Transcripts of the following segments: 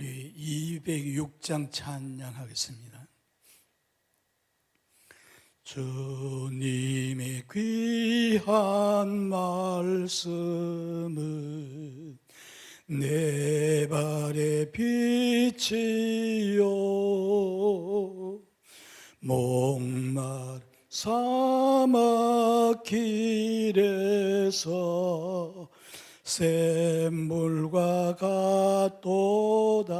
우리 206장 찬양하겠습니다. 주님의 귀한 말씀은 내 발의 빛이요 목말 사막 길에서 샘물과 같도다.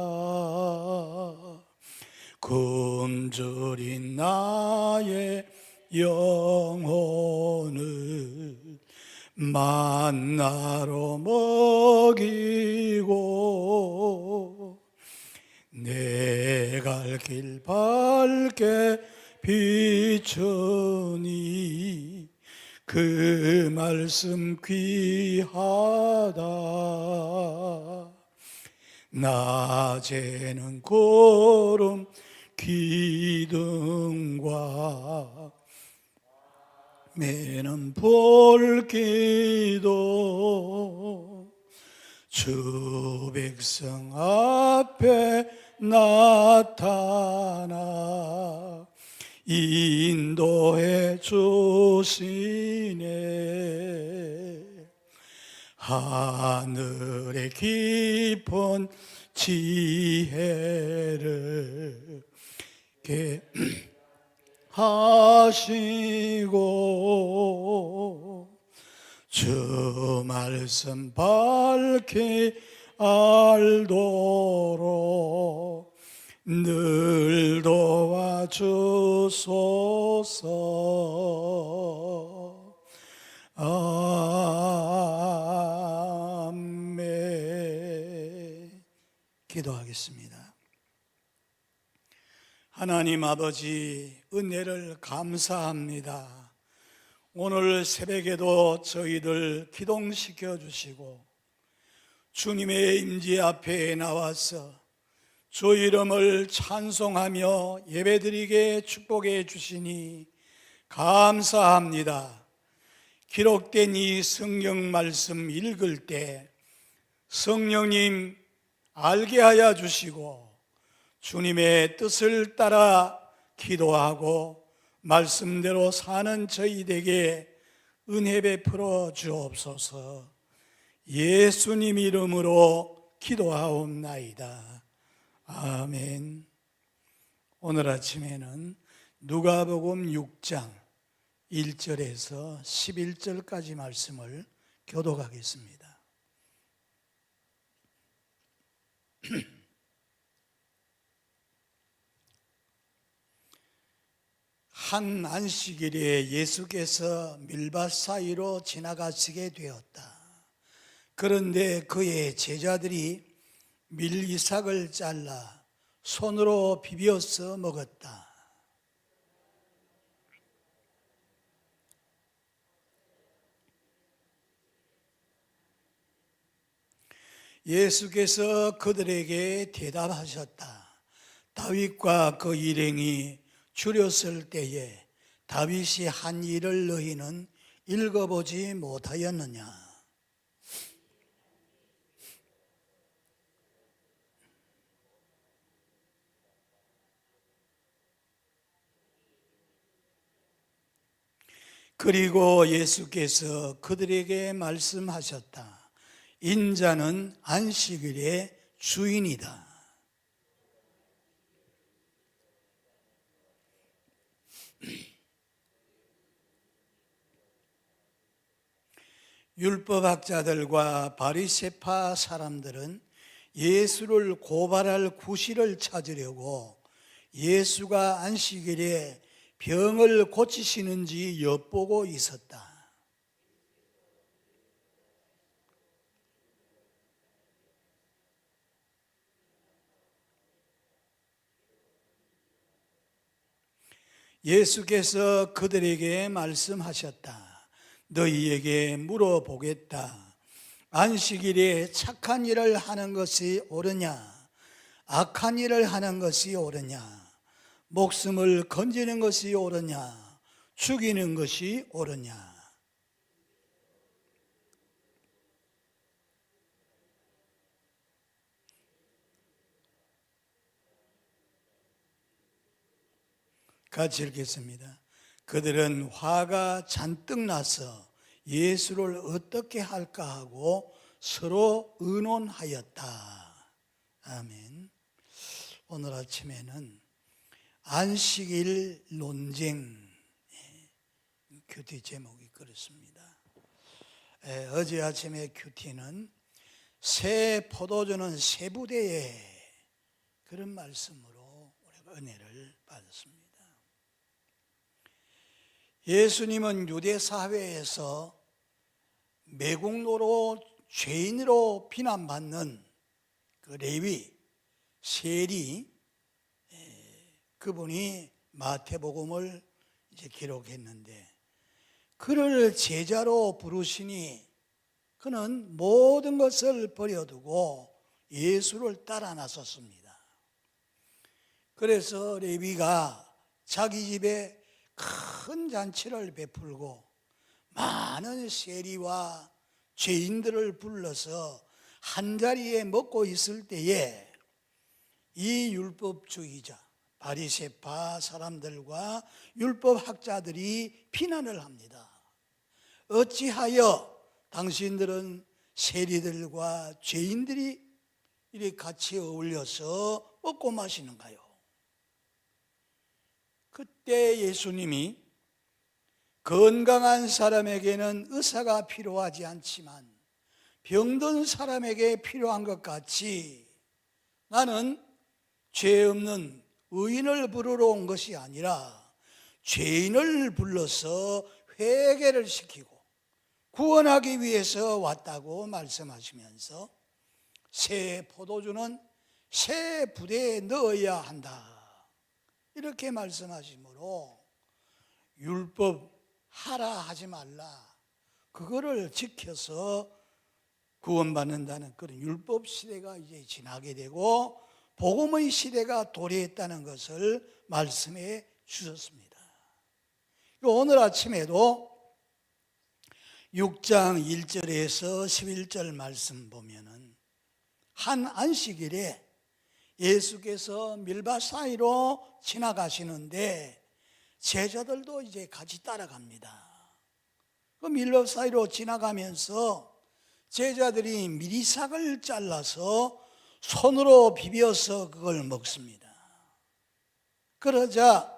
굶주린 나의 영혼을 만나로 먹이고 내 갈 길 밝게 비추니 그 말씀 귀하다. 낮에는 구름 기둥과 매는 볼기도. 주 백성 앞에 나타나 인도해 주시네. 하늘의 깊은 지혜를 게 하시고 주 말씀 밝히 알도록 늘 도와주소서. 아멘. 기도하겠습니다. 하나님 아버지 은혜를 감사합니다. 오늘 새벽에도 저희들 기동시켜 주시고 주님의 임재 앞에 나와서 주 이름을 찬송하며 예배드리게 축복해 주시니 감사합니다. 기록된 이 성경 말씀 읽을 때 성령님 알게 하여 주시고 주님의 뜻을 따라 기도하고 말씀대로 사는 저희에게 은혜 베풀어 주옵소서 예수님 이름으로 기도하옵나이다. 아멘. 오늘 아침에는 누가복음 6장 1절에서 11절까지 말씀을 교독하겠습니다. 한 안식일에 예수께서 밀밭 사이로 지나가시게 되었다. 그런데 그의 제자들이 밀이삭을 잘라 손으로 비벼서 먹었다. 예수께서 그들에게 대답하셨다. 다윗과 그 일행이 줄였을 때에 다윗이 한 일을 너희는 읽어보지 못하였느냐? 그리고 예수께서 그들에게 말씀하셨다. 인자는 안식일의 주인이다. 율법학자들과 바리세파 사람들은 예수를 고발할 구실을 찾으려고 예수가 안식일에 병을 고치시는지 엿보고 있었다. 예수께서 그들에게 말씀하셨다. 너희에게 물어보겠다. 안식일에 착한 일을 하는 것이 옳으냐? 악한 일을 하는 것이 옳으냐? 목숨을 건지는 것이 옳으냐 죽이는 것이 옳으냐 같이 읽겠습니다. 그들은 화가 잔뜩 나서 예수를 어떻게 할까 하고 서로 의논하였다. 아멘. 오늘 아침에는 안식일 논쟁 예, 큐티 제목이 그렇습니다. 예, 어제 아침에 큐티는 새 포도주는 새 부대에 그런 말씀으로 우리가 은혜를 받았습니다. 예수님은 유대 사회에서 매국노로 죄인으로 비난받는 그 레위 세리 에, 그분이 마태복음을 이제 기록했는데 그를 제자로 부르시니 그는 모든 것을 버려두고 예수를 따라 나섰습니다. 그래서 레위가 자기 집에 큰 잔치를 베풀고 많은 세리와 죄인들을 불러서 한 자리에 먹고 있을 때에 이 율법주의자 바리새파 사람들과 율법 학자들이 비난을 합니다. 어찌하여 당신들은 세리들과 죄인들이 이렇게 같이 어울려서 먹고 마시는가요? 그때 예수님이 건강한 사람에게는 의사가 필요하지 않지만 병든 사람에게 필요한 것 같이 나는 죄 없는 의인을 부르러 온 것이 아니라 죄인을 불러서 회개를 시키고 구원하기 위해서 왔다고 말씀하시면서 새 포도주는 새 부대에 넣어야 한다. 이렇게 말씀하시므로 율법 하라 하지 말라. 그거를 지켜서 구원받는다는 그런 율법 시대가 이제 지나게 되고 복음의 시대가 도래했다는 것을 말씀해 주셨습니다. 오늘 아침에도 6장 1절에서 11절 말씀 보면은 한 안식일에 예수께서 밀밭 사이로 지나가시는데 제자들도 이제 같이 따라갑니다. 그 밀밭 사이로 지나가면서 제자들이 미리삭을 잘라서 손으로 비벼서 그걸 먹습니다. 그러자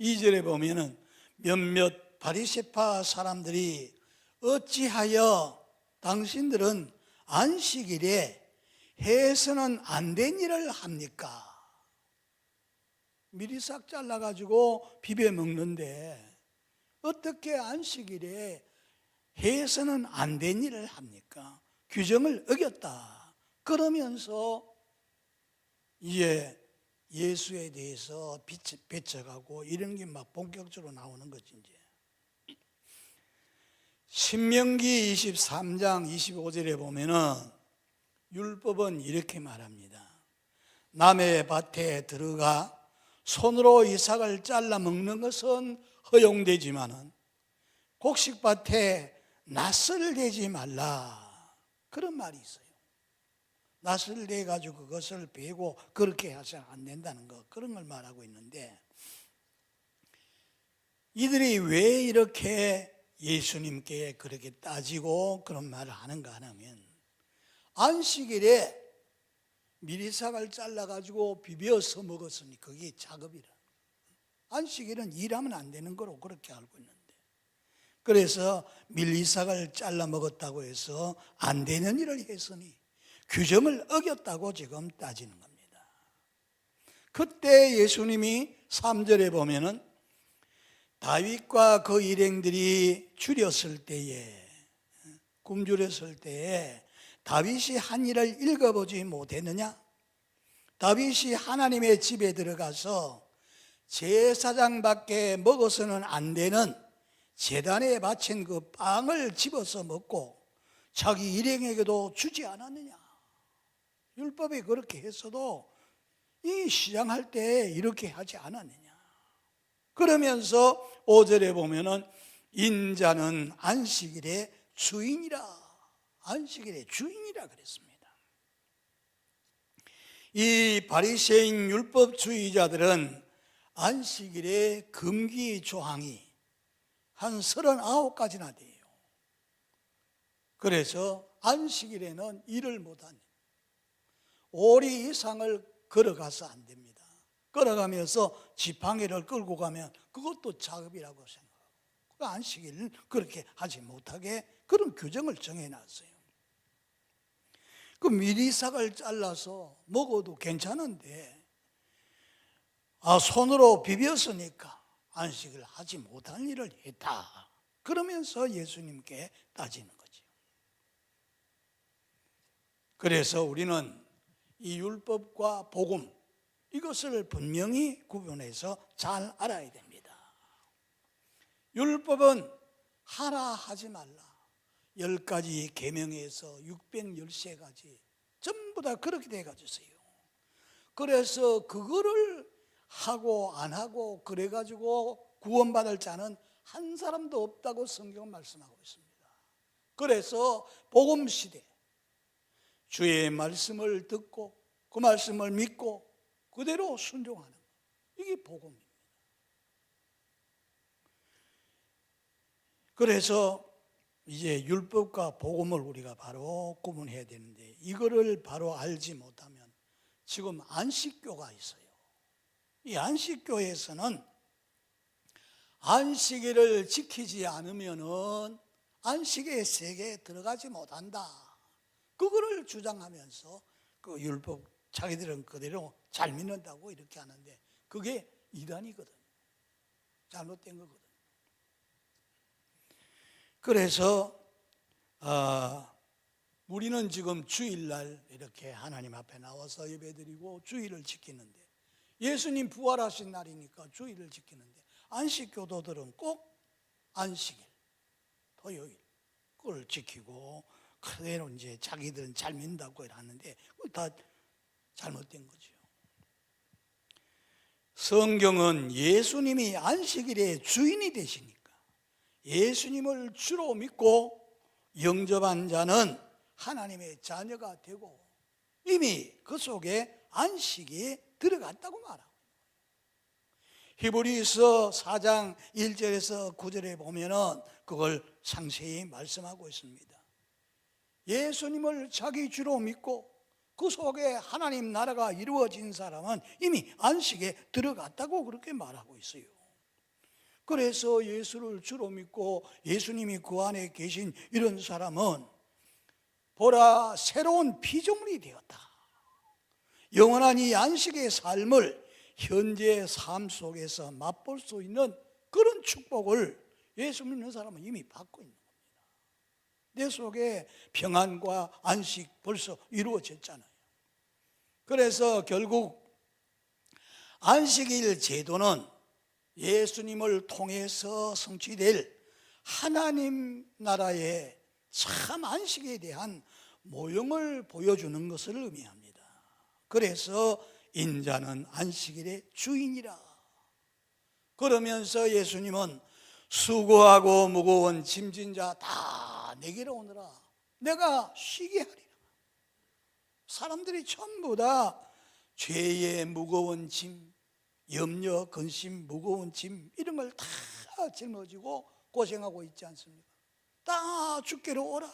2절에 보면은 몇몇 바리새파 사람들이 어찌하여 당신들은 안식일에 해서는 안 된 일을 합니까? 미리 싹 잘라가지고 비벼 먹는데 어떻게 안식일에 해서는 안 된 일을 합니까? 규정을 어겼다. 그러면서 이제 예수에 대해서 배쳐가고 이런 게 막 본격적으로 나오는 거지 이제. 신명기 23장 25절에 보면은 율법은 이렇게 말합니다. 남의 밭에 들어가 손으로 이삭을 잘라 먹는 것은 허용되지만은 곡식밭에 낯을 대지 말라. 그런 말이 있어요. 낯을 대 가지고 그것을 베고 그렇게 해서 안 된다는 거 그런 걸 말하고 있는데 이들이 왜 이렇게 예수님께 그렇게 따지고 그런 말을 하는가 하면 안식일에 미리삭을 잘라 가지고 비벼서 먹었으니 그게 작업이라. 안식일은 일하면 안 되는 거로 그렇게 알고 있는데. 그래서 밀리삭을 잘라 먹었다고 해서 안 되는 일을 했으니 규정을 어겼다고 지금 따지는 겁니다. 그때 예수님이 3절에 보면은 다윗과 그 일행들이 줄였을 때에 굶주렸을 때에 다윗이 한 일을 읽어보지 못했느냐? 다윗이 하나님의 집에 들어가서 제사장 밖에 먹어서는 안 되는 재단에 바친 그 빵을 집어서 먹고 자기 일행에게도 주지 않았느냐? 율법이 그렇게 했어도 이 시장할 때 이렇게 하지 않았느냐? 그러면서 5절에 보면은 인자는 안식일의 주인이라 안식일의 주인이라 그랬습니다. 이 바리새인 율법주의자들은 안식일에 금기 조항이 한 39가지나 돼요. 그래서 안식일에는 일을 못하는 오리 이상을 걸어가서 안 됩니다. 걸어가면서 지팡이를 끌고 가면 그것도 작업이라고 생각하고 그 안식일을 그렇게 하지 못하게 그런 규정을 정해놨어요. 그 미리삭을 잘라서 먹어도 괜찮은데 아 손으로 비볐으니까 안식을 하지 못할 일을 했다. 그러면서 예수님께 따지는 거죠. 그래서 우리는 이 율법과 복음 이것을 분명히 구분해서 잘 알아야 됩니다. 율법은 하라 하지 말라. 열 가지 계명에서 613가지 전부 다 그렇게 돼 가지고요. 그래서 그거를 하고 안 하고 그래 가지고 구원받을 자는 한 사람도 없다고 성경은 말씀하고 있습니다. 그래서 복음 시대 주의 말씀을 듣고 그 말씀을 믿고 그대로 순종하는 것. 이게 복음입니다. 그래서 이제 율법과 복음을 우리가 바로 구분해야 되는데 이거를 바로 알지 못하면 지금 안식교가 있어요. 이 안식교에서는 안식일을 지키지 않으면은 안식의 세계에 들어가지 못한다. 그거를 주장하면서 그 율법 자기들은 그대로 잘 믿는다고 이렇게 하는데 그게 이단이거든. 잘못된 거거든. 그래서 아, 우리는 지금 주일날 이렇게 하나님 앞에 나와서 예배드리고 주일을 지키는데 예수님 부활하신 날이니까 주일을 지키는데 안식 교도들은 꼭 안식일, 토요일 그걸 지키고 그대로 이제 자기들은 잘 믿는다고 그거 다 잘못된 거죠. 성경은 예수님이 안식일의 주인이 되시니까 예수님을 주로 믿고 영접한 자는 하나님의 자녀가 되고 이미 그 속에 안식이 들어갔다고 말하고 히브리서 4장 1절에서 9절에 보면은 그걸 상세히 말씀하고 있습니다. 예수님을 자기 주로 믿고 그 속에 하나님 나라가 이루어진 사람은 이미 안식에 들어갔다고 그렇게 말하고 있어요. 그래서 예수를 주로 믿고 예수님이 그 안에 계신 이런 사람은 보라 새로운 피조물이 되었다. 영원한 이 안식의 삶을 현재 삶 속에서 맛볼 수 있는 그런 축복을 예수 믿는 사람은 이미 받고 있는. 내 속에 평안과 안식 벌써 이루어졌잖아요. 그래서 결국 안식일 제도는 예수님을 통해서 성취될 하나님 나라의 참 안식에 대한 모형을 보여주는 것을 의미합니다. 그래서 인자는 안식일의 주인이라. 그러면서 예수님은 수고하고 무거운 짐진 자다 내게로 오너라. 내가 쉬게 하리라. 사람들이 전부 다 죄의 무거운 짐, 염려, 근심, 무거운 짐 이런 걸 다 짊어지고 고생하고 있지 않습니까? 다 죽게로 오라.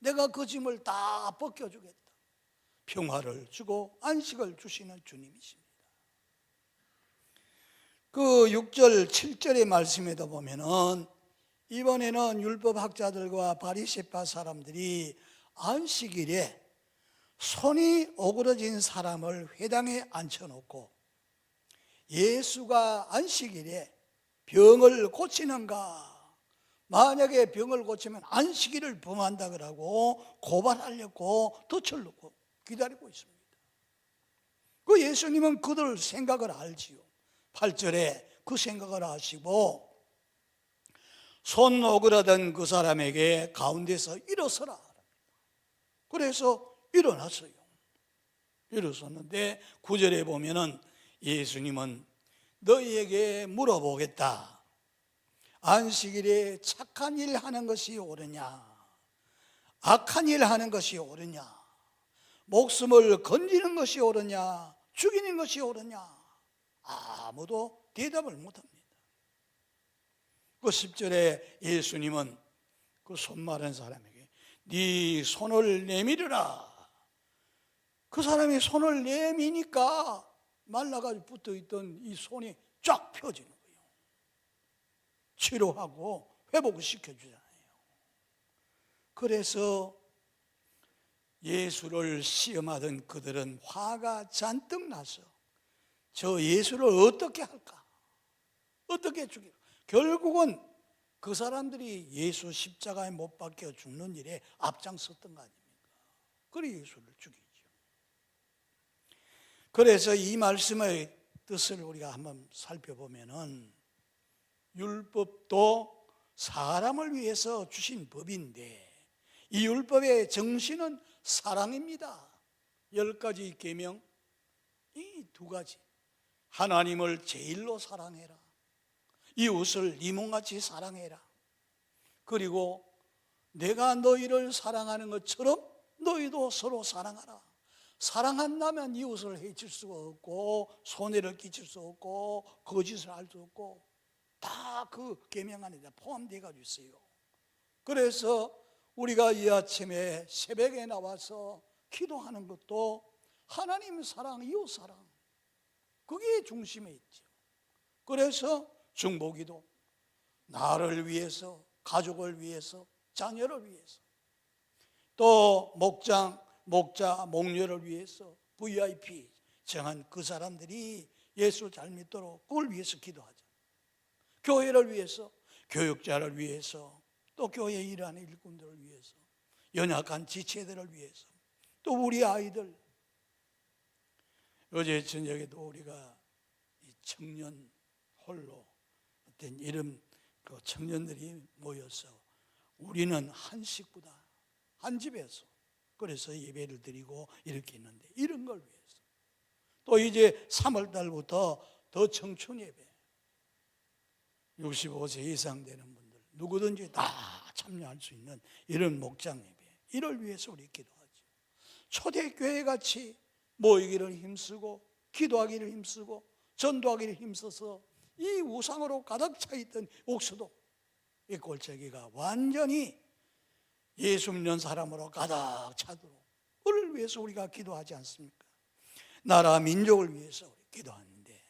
내가 그 짐을 다 벗겨주겠다. 평화를 주고 안식을 주시는 주님이십니다. 그 6절, 7절의 말씀에도 보면은 이번에는 율법학자들과 바리새파 사람들이 안식일에 손이 오그러진 사람을 회당에 앉혀놓고 예수가 안식일에 병을 고치는가? 만약에 병을 고치면 안식일을 범한다 그러고 고발하려고 덫을 놓고 기다리고 있습니다. 그 예수님은 그들 생각을 알지요. 8절에 그 생각을 하시고 손 오그라든 그 사람에게 가운데서 일어서라. 그래서 일어났어요. 일어섰는데 9절에 보면은 예수님은 너희에게 물어보겠다. 안식일에 착한 일 하는 것이 옳으냐? 악한 일 하는 것이 옳으냐? 목숨을 건지는 것이 옳으냐? 죽이는 것이 옳으냐? 아, 아무도 대답을 못합니다. 그 10절에 예수님은 그 손 마른 사람에게 네 손을 내밀으라. 그 사람이 손을 내미니까 말라가지고 붙어 있던 이 손이 쫙 펴지는 거예요. 치료하고 회복을 시켜주잖아요. 그래서 예수를 시험하던 그들은 화가 잔뜩 나서 저 예수를 어떻게 할까? 어떻게 죽일까? 결국은 그 사람들이 예수 십자가에 못 박혀 죽는 일에 앞장섰던 거 아닙니까? 그래 예수를 죽이죠. 그래서 이 말씀의 뜻을 우리가 한번 살펴보면은 율법도 사람을 위해서 주신 법인데 이 율법의 정신은 사랑입니다. 열 가지 계명 이 두 가지 하나님을 제일로 사랑해라. 이웃을 네 몸같이 사랑해라. 그리고 내가 너희를 사랑하는 것처럼 너희도 서로 사랑하라. 사랑한다면 이웃을 해칠 수가 없고 손해를 끼칠 수 없고 거짓을 할 수 없고 다 그 계명 안에 포함되어 가지고 있어요. 그래서 우리가 이 아침에 새벽에 나와서 기도하는 것도 하나님 사랑, 이웃 사랑 그게 중심에 있죠. 그래서 중보기도 나를 위해서, 가족을 위해서, 자녀를 위해서 또 목장, 목자, 목녀를 위해서 VIP 정한 그 사람들이 예수를 잘 믿도록 그걸 위해서 기도하자. 교회를 위해서, 교육자를 위해서, 또 교회 일하는 일꾼들을 위해서, 연약한 지체들을 위해서, 또 우리 아이들. 어제 저녁에도 우리가 이 청년 홀로 어떤 이름 그 청년들이 모여서 우리는 한 식구다. 한 집에서. 그래서 예배를 드리고 이렇게 있는데 이런 걸 위해서. 또 이제 3월 달부터 더 청춘 예배. 65세 이상 되는 분들 누구든지 다 참여할 수 있는 이런 목장 예배. 이를 위해서 우리 기도하죠. 초대교회 같이 모이기를 힘쓰고 기도하기를 힘쓰고 전도하기를 힘써서 이 우상으로 가득 차 있던 옥수도 이 골짜기가 완전히 예수 믿는 사람으로 가득 차도록 그를 위해서 우리가 기도하지 않습니까? 나라 민족을 위해서 기도하는데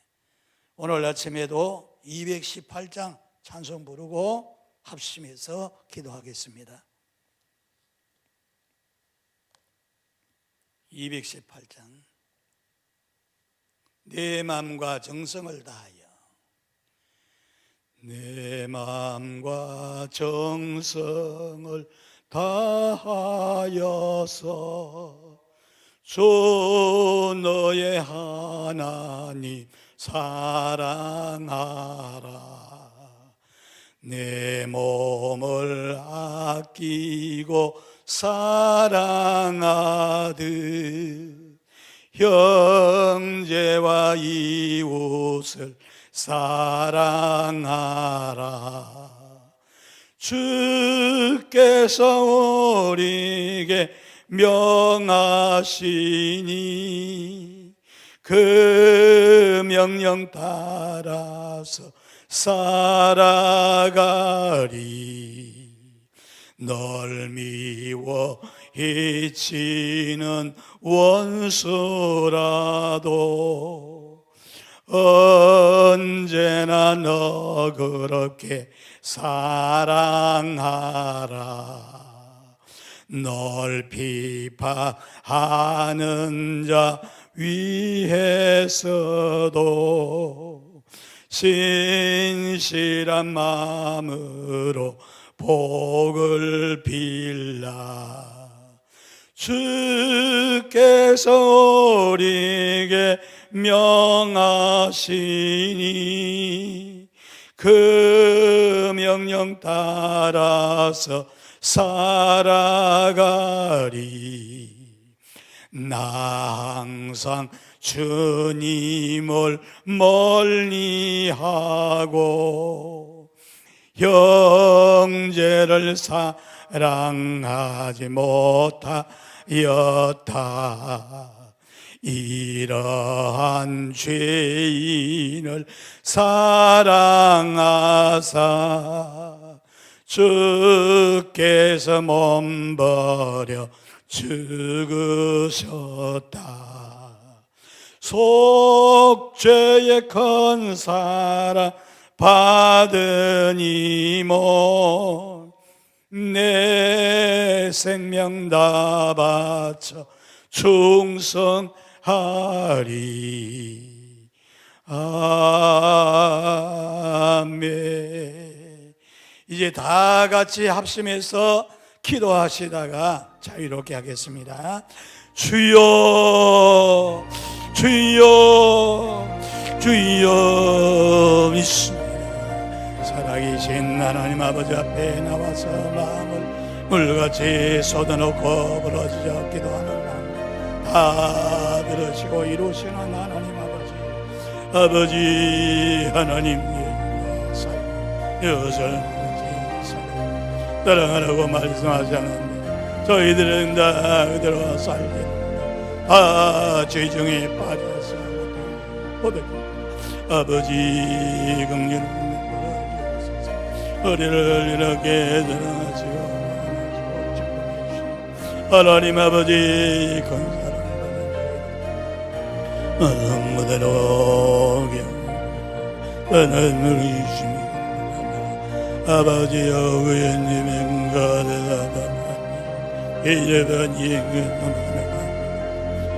오늘 아침에도 218장 찬송 부르고 합심해서 기도하겠습니다. 218장 내 마음과 정성을 다하여 내 마음과 정성을 다하여서 주 너의 하나님 사랑하라. 내 몸을 아끼고 사랑하듯 형제와 이웃을 사랑하라. 주께서 우리에게 명하시니 그 명령 따라서 살아가리. 널 미워 해치는 원수라도 언제나 너 그렇게 사랑하라. 널 비판하는 자 위해서도 진실한 마음으로 복을 빌라. 주께서 우리에게 명하시니 그 명령 따라서 살아가리. 나 항상 주님을 멀리하고 형제를 사랑하지 못하였다 이러한 죄인을 사랑하사 주께서 몸버려 죽으셨다. 속죄의 큰 사랑 받으니 뭐내 생명 다 바쳐 충성 하리. 아멘. 이제 다 같이 합심해서 기도하시다가 자유롭게 하겠습니다. 주여 주여 주여 믿습니다. 살아계신 하나님 아버지 앞에 나와서 마음을 물같이 쏟아놓고 부러지자 기도하는 다 들으시고 이루시는 하나님 아버지 아버지 하나님의 사 여전히 사 따라가라고 말씀하지 않았는데 저희들은 다 그대로 살겠다. 다 죄중에 빠져서 보다 아버지 긍휼을 우리를 이렇게 주시고 하나님 아버지 받은 무대로 하나님을 주십니다 아버지여 의원님의 가대하다 이제는 이근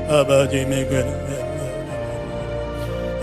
아버지 메가라